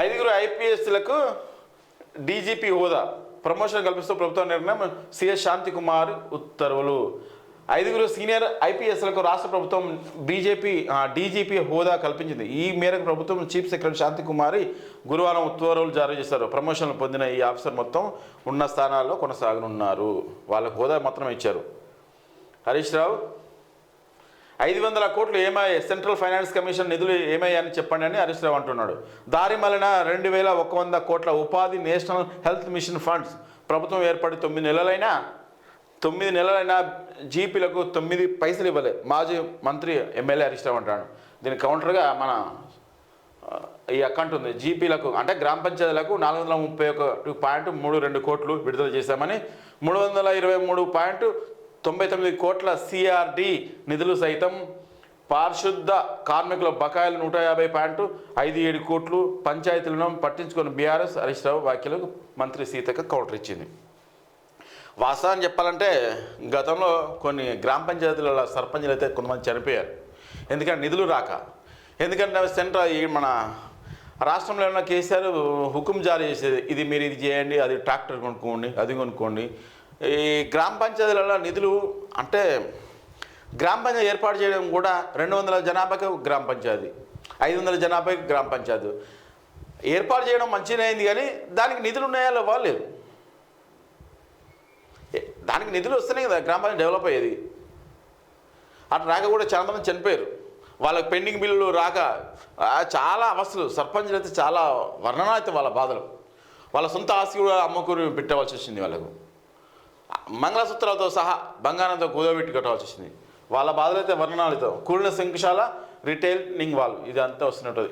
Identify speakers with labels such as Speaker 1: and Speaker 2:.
Speaker 1: ఐదుగురు ఐపీఎస్లకు డీజీపీ హోదా ప్రమోషన్ కల్పిస్తూ ప్రభుత్వ నిర్ణయం సిఎస్ శాంతికుమార్ ఉత్తర్వులు. ఐదుగురు సీనియర్ ఐపీఎస్లకు రాష్ట్ర ప్రభుత్వం బీజేపీ డీజీపీ హోదా కల్పించింది. ఈ మేరకు ప్రభుత్వం చీఫ్ సెక్రటరీ శాంతి కుమారి గురువారం ఉత్తర్వులు జారీ చేశారు. ప్రమోషన్లు పొందిన ఈ ఆఫీసర్ మొత్తం ఉన్న స్థానాల్లో కొనసాగనున్నారు. వాళ్ళకు హోదా మాత్రమే ఇచ్చారు. హరీష్ రావు ఐదు వందల కోట్లు ఏమయ్యాయి సెంట్రల్ ఫైనాన్స్ కమిషన్ నిధులు ఏమయ్యాయని చెప్పండి అని హరీష్ రావు అంటున్నాడు. దారి రెండు వేల ఒక వంద కోట్ల ఉపాధి నేషనల్ హెల్త్ మిషన్ ఫండ్స్ ప్రభుత్వం ఏర్పడి తొమ్మిది నెలలైనా తొమ్మిది నెలలైనా జీపీలకు తొమ్మిది పైసలు ఇవ్వలే. మాజీ మంత్రి ఎమ్మెల్యే హరీష్ రావు అంటాడు దీని కౌంటర్గా మన ఈ అకౌంట్ ఉంది. జీపీలకు అంటే గ్రామ పంచాయతీలకు నాలుగు వందల ముప్పై ఒక పాయింట్ మూడు రెండు కోట్లు విడుదల చేశామని మూడు వందల ఇరవై మూడు పాయింట్ తొంభై తొమ్మిది కోట్ల సిఆర్డి నిధులు సైతం పారిశుద్ధ కార్మికుల బకాయిలు నూట యాభై పాయింట్ ఐదు ఏడు కోట్లు పంచాయతీలను పట్టించుకొని బీఆర్ఎస్ హరీష్ రావు వ్యాఖ్యలకు మంత్రి సీతక్క కౌంటర్ ఇచ్చింది. వాస్తవాన్ని చెప్పాలంటే గతంలో కొన్ని గ్రామ పంచాయతీల సర్పంచులు అయితే కొంతమంది చనిపోయారు. ఎందుకంటే నిధులు రాక. ఎందుకంటే సెంటర్ ఈ మన రాష్ట్రంలో ఏమైనా కేసీఆర్ హుకుం జారీ చేసేది. ఇది మీరు ఇది చేయండి అది ట్రాక్టర్ కొనుక్కోండి అది కొనుక్కోండి ఈ గ్రామ పంచాయతీలలో నిధులు అంటే గ్రామ పంచాయతీ ఏర్పాటు చేయడం కూడా రెండు వందల జనాభాకి గ్రామ పంచాయతీ ఐదు వందల జనాభాకి గ్రామ పంచాయతీ. ఏర్పాటు చేయడం మంచిగా అయింది కానీ దానికి నిధులు ఉన్నాయా లేవా? లేదు దానికి నిధులు వస్తున్నాయి కదా గ్రామ పంచాయతీ డెవలప్ అయ్యేది. అటు రాక కూడా చాలామంది చనిపోయారు. వాళ్ళకి పెండింగ్ బిల్లులు రాక చాలా అవస్థలు. సర్పంచులు అయితే చాలా వర్ణన అయితే వాళ్ళ బాధలు. వాళ్ళ సొంత ఆస్తి కూడా అమ్మకూరు పెట్టవలసి వచ్చింది వాళ్ళకు. మంగళసూత్రాలతో సహా బంగారంతో కూదోబెట్టి కట్టవలసి వచ్చింది. వాళ్ళ బాధలు అయితే వర్ణనాలతో కూడిన శంకుశాల రిటైల్ నింగ్ వాల్. ఇది అంతా వస్తున్నట్టు.